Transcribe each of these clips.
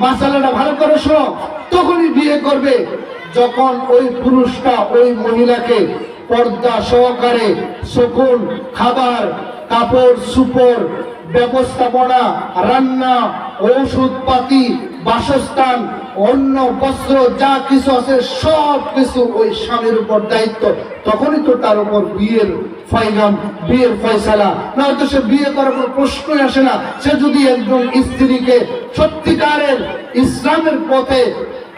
মাসালাটা ভালো করে শোনো। তখনই বিয়ে করবে। যখন ওই পুরুষটা ওই মহিলাকে পর্দা সহকারে শকুন, খাবার, কাপড়, সুপর, ব্যবস্থাপনা, রান্না, ঔষধপাতি বাসস্থান অন্য বস্ত্র, যা কিছু আছে, সব কিছু ওই স্বামীর উপর দায়িত্ব। তখনই তো তার উপর বিয়ের ফাইগাম বিয়ের ফয়সালা। নয়তো সে বিয়ে করার কোনো প্রশ্নই আসে না। সে যদি একজন স্ত্রীকে সত্যিকারের ইসলামের পথে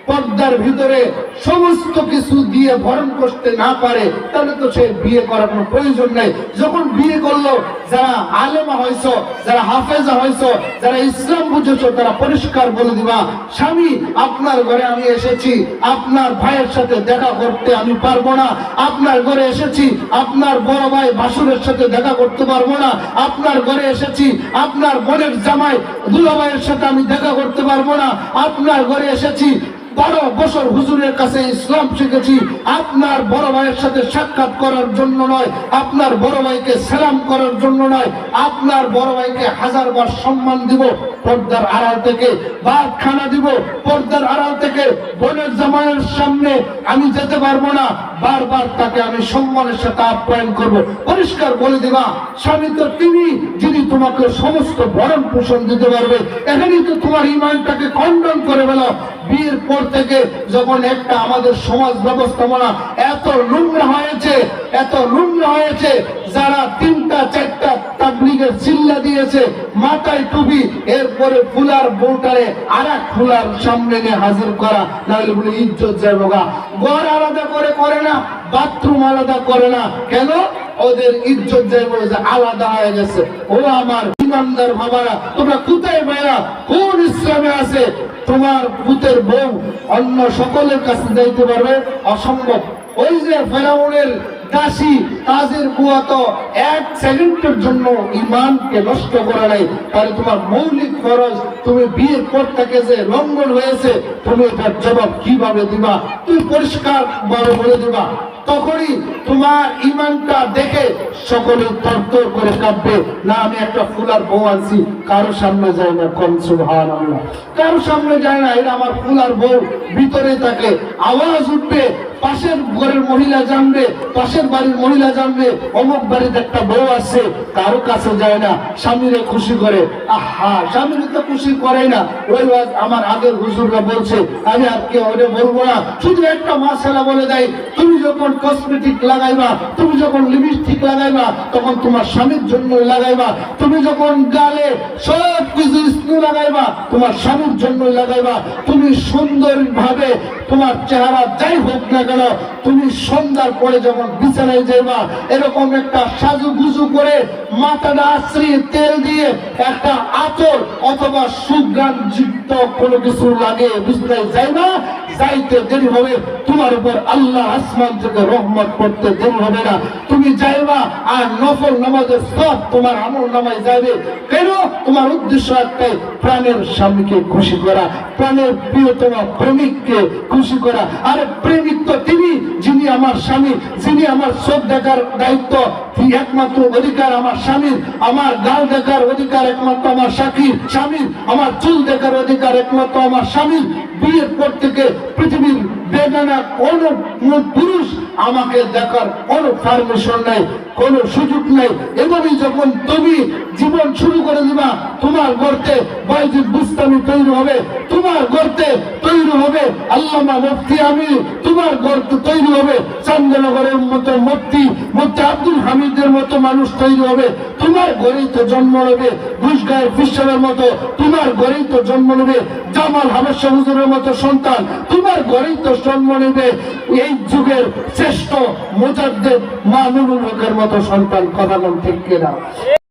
পর্দার ভিতরে সমস্ত কিছু দিয়ে ভরণ করতে না পারে, তাহলে তো সে বিয়ে করার কোনো প্রয়োজন নেই। যখন বিয়ে করল, যারা আলেমা হয়েছ, যারা হাফেজা হয়েছ, যারা ইসলাম বুঝেছ, তারা পরিষ্কার বলে দিবা, স্বামী, আপনার ঘরে আমি এসেছি, আপনার ভাইয়ের সাথে দেখা করতে আমি পারব না, আপনার ঘরে এসেছি, আপনার বড় ভাই ভাসুরের সাথে দেখা করতে পারব না, আপনার ঘরে এসেছি, আপনার বোনের জামাই দুলাভাইয়ের সাথে আমি দেখা করতে পারব না, আপনার ঘরে এসেছি বারো বছর হুজুরের কাছে ইসলাম শিখেছি। আপনার বড় ভাইয়ের সাথে সাক্ষাৎ করার জন্য নয়, আপনার বড় ভাইকে সালাম করার জন্য নয়, আপনার বড় ভাইকে হাজার বার সম্মান দিব। পর্দার আড়াল থেকে ভাত খানা দিব, পর্দার আড়াল থেকে বোনের জামাইয়ের সামনে আমি যেতে পারব না। বারবার তাকে আমি সম্মানের সাথে আপ্যায়ন করব। পরিষ্কার বলে দিবা, স্বামী তো তিনি, যিনি তোমাকে সমস্ত ভরণ পোষণ দিতে পারবে। এখানেই তো তোমার ইমানটাকে খণ্ডন করে ফেলো। বিয়ের পর থেকে যখন একটা আমাদের সমাজ ব্যবস্থাপনা এত নোংরা হয়েছে, এত নোংরা হয়েছে, যারা তিনটা চিল্লা দিয়েছে, মাথায় টুপি, এরপরে ফুলার বউটারে আর এক ফুলার সামনে নিয়ে হাজির করা, নাহলে বলে ইজ্জত যাবে গা। ঘর আলাদা করে করে না, বাথরুম আলাদা করে না। কেন? ওদের ইজ্জত যাইব যে আলাদা হয়ে গেছে। ও আমার ইমানদার বাবারা, তোমরা কোথায় বাইরা কোন ইসলামে আছে? তোমার পুতের বউ অন্য সকলের কাছে যাইতে পারবে? অসম্ভব। ওই যে ফেরাউনের দাসী কাজের বুয়া তো এক সেকেন্ডের জন্য ইমানকে নষ্ট করে নাই তাহলে তোমার মৌলিক খরচ তুমি বিয়ের পর থেকে যে লঙ্ঘন হয়েছে, তুমি এটার জবাব কীভাবে দিবা? তুমি পরিষ্কার বলে দিবা। তখনই তোমার ইমানটা দেখে সকলে তরতর করে কাঁপবে। না, আমি একটা ফুলার বউ আনছি, কারও সামনে যায় না, কম সুহান আল্লাহ কারও সামনে যায় না এটা আমার ফুলার বউ ভিতরে থাকে। আওয়াজ উঠবে, পাশের ঘরের মহিলা জানবে, পাশের বাড়ির মহিলা জানবে, অমুক বাড়িতে একটা বউ আছে, কারও কাছে যায় না, স্বামীরে খুশি করে। আহা, স্বামীরে তো খুশি করে না। ওই আমার আগের হুজুররা বলছে, আমি আর কেউ বলব না। শুধু একটা মাসালা বলে দেয়, তুমি যখন কসমেটিক লাগাইবা, তুমি যখন লিপস্টিক লাগাইবা, তখন তোমার স্বামীর জন্য লাগাইবা, তুমি যখন গালে সব কিছু স্নু লাগাইবা, তোমার স্বামীর জন্য লাগাইবা, তুমি সুন্দর ভাবে তোমার চেহারা যাই হোক না কেন, তুমি সন্ধ্যার পরে যখন বিছানায় যাইবা, এরকম একটা সাজু গুজু করে মাথাটা আশ্রী তেল দিয়ে একটা আতর অথবা সুগ্রাম যুক্ত কোনো কিছু লাগে বিছানায় যাইবা যাইতে দেরি হবে, তোমার উপর আল্লাহ আসমান থেকে রহমত করতে দেরি হবে না। তুমি যাইবা আর নফল নামাজের সব তোমার আমল নামায় যাবে কেন? তোমার উদ্দেশ্য একটাই প্রাণের স্বামীকে খুশি করা, প্রাণের প্রিয়তম প্রেমিককে খুশি করা। আরে প্রেমিক তো তিনি, যিনি আমার স্বামী, যিনি আমার চোখ দেখার দায়িত্ব একমাত্র অধিকার আমার স্বামীর, আমার গাল দেখার অধিকার একমাত্র আমার সাক্ষীর স্বামীর, আমার চুল দেখার অধিকার একমাত্র আমার স্বামীর। বিয়ের পর থেকে পৃথিবীর বেদানা কোন পুরুষ আমাকে দেখার কোনো পারমিশন নাই, কোনো সুযোগ নেই। এভাবেই যখন তুমি জীবন শুরু করে দিবা, তোমার গর্তে বাইজিদ বুস্তামি তৈরি হবে, তোমার গর্তে তৈরি হবে আল্লামা মুফতি আমি তোমার গর্তে তৈরি হবে চান্দনগরের মতো মূর্তি মুফতি আব্দুল হামিদের মতো মানুষ তৈরি হবে, তোমার ঘরেই তো জন্ম নেবে ঘুষগায়ের ফিসাবের মতো, তোমার ঘরেই তো জন্ম নেবে জামাল হামেশা হুজুরের মতো সন্তান তো এই যুগের শ্রেষ্ঠ মোজাদ্দের মানুষের মতো সন্তান কথা বল ঠিক কিনা?